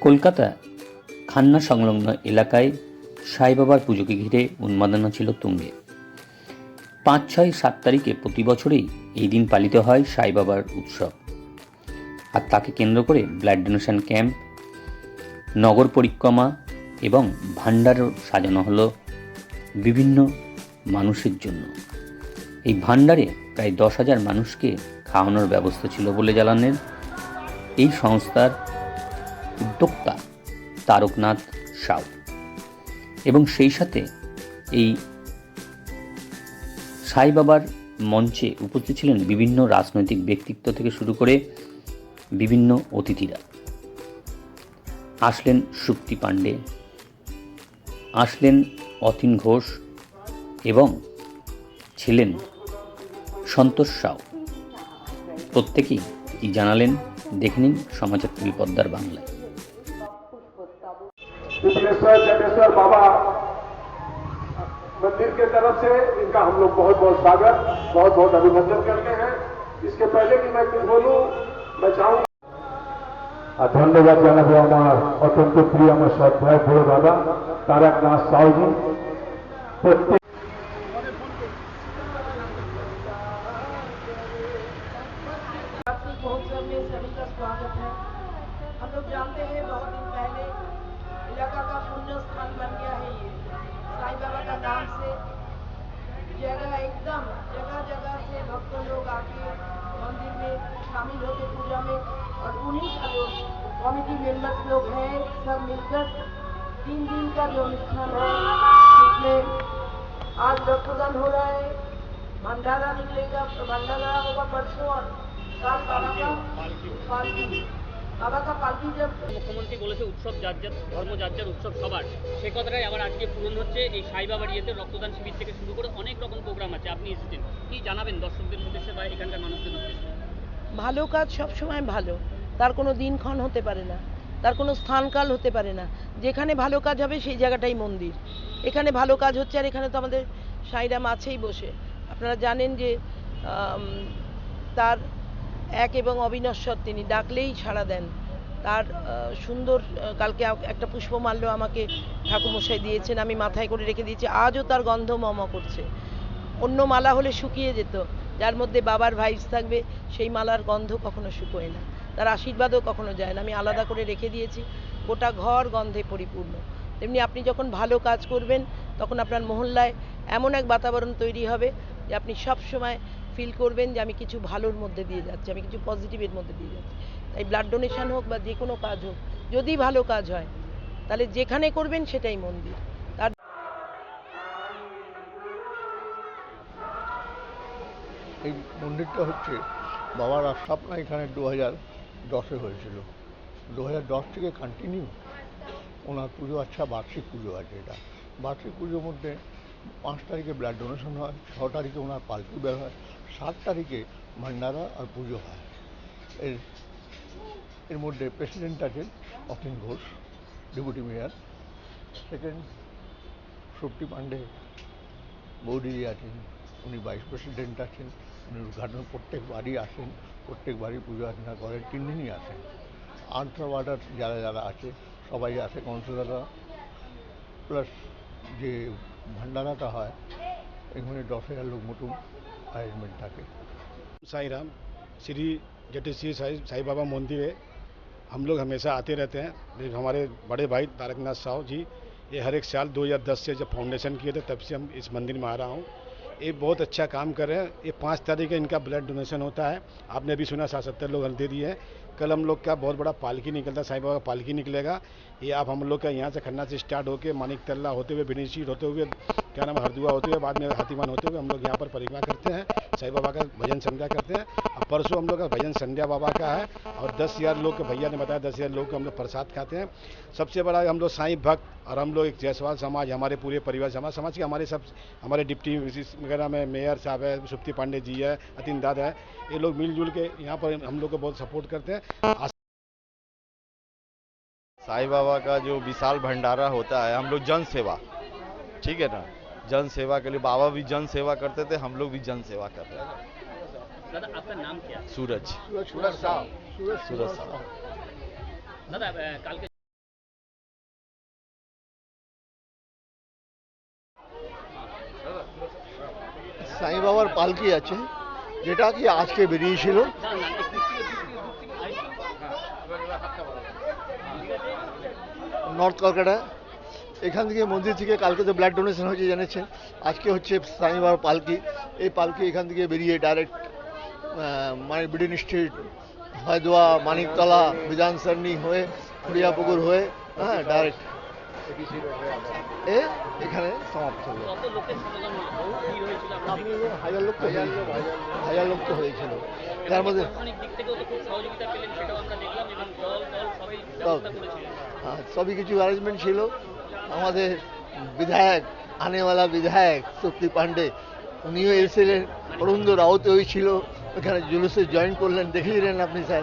কলকাতা খান্না সংলগ্ন এলাকায় সাই বাবার পুজোকে ঘিরে উন্মাদনা ছিল তুঙ্গে। পাঁচ, ছয়, সাত তারিখে প্রতি বছরেই এই দিন পালিত হয় সাই বাবার উৎসব। আর তাকে কেন্দ্র করে ব্লাড ডোনেশন ক্যাম্প, নগর পরিক্রমা এবং ভাণ্ডারও সাজানো হলো বিভিন্ন মানুষের জন্য। এই ভাণ্ডারে প্রায় দশ হাজার মানুষকে খাওয়ানোর ব্যবস্থা ছিল বলে জানালেন এই সংস্থার উদ্যোক্তা তারকনাথ সাউ। এবং সেই সাথে এই সাই বাবার মঞ্চে উপস্থিত ছিলেন বিভিন্ন রাজনৈতিক ব্যক্তিত্ব থেকে শুরু করে বিভিন্ন অতিথিরা। আসলেন সুপ্তি পাণ্ডে, আসলেন অতীন ঘোষ এবং ছিলেন সন্তোষ সাউ। প্রত্যেকেই জানালেন, দেখে নিন সমাচার টিভি পদ্মার বাংলায়। विश्वेश्वर जटेश्वर बाबा मंदिर के तरफ से इनका हम लोग बहुत बहुत स्वागत बहुत बहुत अभिनंदन करते हैं इसके पहले कि मैं कुछ बोलूं मैं चाहूंगा আর ধন্যবাদ জানাবো আমার অত্যন্ত প্রিয় আমার সৎ ভাই বড় দাদা তারকনাথ সাউজি প্রত্যেক एकदम जगह जगह से भक्तों लोग आके मंदिर में शामिल होते पूजा में और उन्हीं का जो कॉमेडी मेंबर्स लोग हैं सब मिलकर तीन दिन का जो अनुष्ठान है उसमें आज रक्तदान हो रहा है भंडारा निकलेगा तो भंडारा होगा परसों और काल बारह का पालकी। মুখ্যমন্ত্রী বলেছে উৎসব যার যার ধর্ম যার যার উৎসব সবার। সে কথাটাই আবার আজকে পূরণ হচ্ছে। এই সাইবাবার ইয়েতে রক্তদান শিবির থেকে শুরু করে অনেক রকম প্রোগ্রাম আছে। আপনি এসেছেন। কি জানাবেন দর্শকদের উদ্দেশ্যে বা এখানকার মানুষদের উদ্দেশ্যে? ভালো কাজ সবসময় ভালো। তার কোনো দিনক্ষণ হতে পারে না। তার কোনো স্থানকাল হতে পারে না। যেখানে ভালো কাজ হবে সেই জায়গাটাই মন্দির। এখানে ভালো কাজ হচ্ছে আর এখানে তো আমাদের সাইরাম আছেই বসে। আপনারা জানেন যে তার এক এবং অবিনশ্বর তিনি ডাকলেই সাড়া দেন। তার সুন্দর কালকে একটা পুষ্পমাল্য আমাকে ঠাকুমশাই দিয়েছেন, আমি মাথায় করে রেখে দিয়েছি, আজও তার গন্ধ মম করছে। অন্য মালা হলে শুকিয়ে যেত, যার মধ্যে বাবার ভাইস থাকবে, সেই মালার গন্ধ কখনো শুকোয় না। তার আশীর্বাদও কখনো যায় না, আমি আলাদা করে রেখে দিয়েছি, গোটা ঘর গন্ধে পরিপূর্ণ। তেমনি আপনি যখন ভালো কাজ করবেন, তখন আপনার মহল্লায় এমন এক বাতাবরণ তৈরি হবে যে আপনি সব সময় ফিল করবেন যে আমি কিছু ভালোর মধ্যে দিয়ে যাচ্ছি, আমি কিছু পজিটিভের মধ্যে দিয়ে যাচ্ছি। তাই ব্লাড ডোনেশন হোক বা যে কোনো কাজ হোক, যদি ভালো কাজ হয়, তাহলে যেখানে করবেন সেটাই মন্দির। তার এই মন্দিরটা হচ্ছে বাবার স্থাপনা এখানে দু হাজার দশে হয়েছিল। দু হাজার দশ থেকে কন্টিনিউ ওনার পুজো আচ্ছা বার্ষিক পুজো আছে এটা। বার্ষিক পুজোর মধ্যে পাঁচ তারিখে ব্লাড ডোনেশন হয়, ছ তারিখে ওনার পালকি বের হয়, সাত তারিখে ভান্ডারা আর পুজো হয়। এর এর মধ্যে প্রেসিডেন্ট আছেন Atin Ghosh deputy mayor second Shakti Pandey বৌদিদি আছেন, উনি ভাইস প্রেসিডেন্ট আছেন, উনি উদ্ঘাটন, প্রত্যেক বাড়ি আসেন, প্রত্যেক বাড়ি পুজো অর্চনা করেন তিন দিনই আসেন। আনসার ওয়ার্ডার যারা যারা আছে, সবাই আসে কাউন্সিলররা প্লাস যে ভান্ডারাটা হয় এখানে দশ হাজার লোক মতো অ্যারেঞ্জমেন্ট থাকে साई राम श्री जटेश्वरी साई साई बाबा मंदिर है हम लोग हमेशा आते रहते हैं ये हमारे बड़े भाई तारकनाथ साहु जी ये हर एक साल 2010 से जब फाउंडेशन किए थे तब से हम इस मंदिर में आ रहा हूँ ये बहुत अच्छा काम कर रहे हैं। ये पाँच तारीख का इनका ब्लड डोनेशन होता है। आपने अभी सुना सात सत्तर लोग हल्दी दिए हैं। कल हम लोग का बहुत बड़ा पालकी निकलता है साई बाबा का पालकी निकलेगा। ये आप हम लोग का यहाँ से खन्ना से स्टार्ट होकर मानिक तल्ला होते हुए बिनी होते हुए क्या नाम हरदुआ होते हुए बाद में हाथीमान होते हुए हम लोग यहाँ पर परिक्रमा करते हैं, साई बाबा का भजन संध्या करते हैं। अब परसों हम लोग का भजन संध्या बाबा का है और दस हज़ार लोग के भैया ने बताया, दस हज़ार लोग हम लोग प्रसाद खाते हैं। सबसे बड़ा हम लोग साईं भक्त और हम लोग एक जायसवाल समाज, हमारे पूरे परिवार समाज समाज के हमारे सब, हमारे डिप्टी वगैरह में मेयर साहब है, सुप्ति पांडे जी है, अतिन दाद है, ये लोग मिलजुल के यहाँ पर हम लोग को बहुत सपोर्ट करते हैं। साईं बाबा का जो विशाल भंडारा होता है, हम लोग जन सेवा, ठीक है ना? जन सेवा के लिए बाबा भी जन सेवा करते थे हम लोग भी जन सेवा कर रहे हैं आपका नाम क्या? सूरज। सूरज साहब सूरज साहब दादा काल के সাই বাবার পালকি आज के কি আজকে বেরিয়েছিল এখান থেকে মন্দির থেকে কালকে তো ব্লাড ডোনেশন হয়েছে জেনেছেন। আজকে হচ্ছে স্বামী বাবার পালকি। এই পালকি এখান থেকে বেরিয়ে ডাইরেক্ট মানে ব্রিটেন স্ট্রিট হয়দোয়া, মানিকতলা, বিধান সারনি হয়ে, খুড়িয়াপুকুর হয়ে হ্যাঁ ডাইরেক্ট এখানে? সমাপ্ত হলো। হাজার লোক তো হয়েছিল। তার মধ্যে হ্যাঁ, সবই কিছু অ্যারেঞ্জমেন্ট ছিল। আমাদের বিধায়ক আনেওয়ালা বিধায়ক শক্তি পান্ডে উনিও এসেছিলেন। অরুণ রাউত ওই ছিল। ওখানে জুলুসে জয়েন করলেন। দেখেছিলেন আপনি স্যার।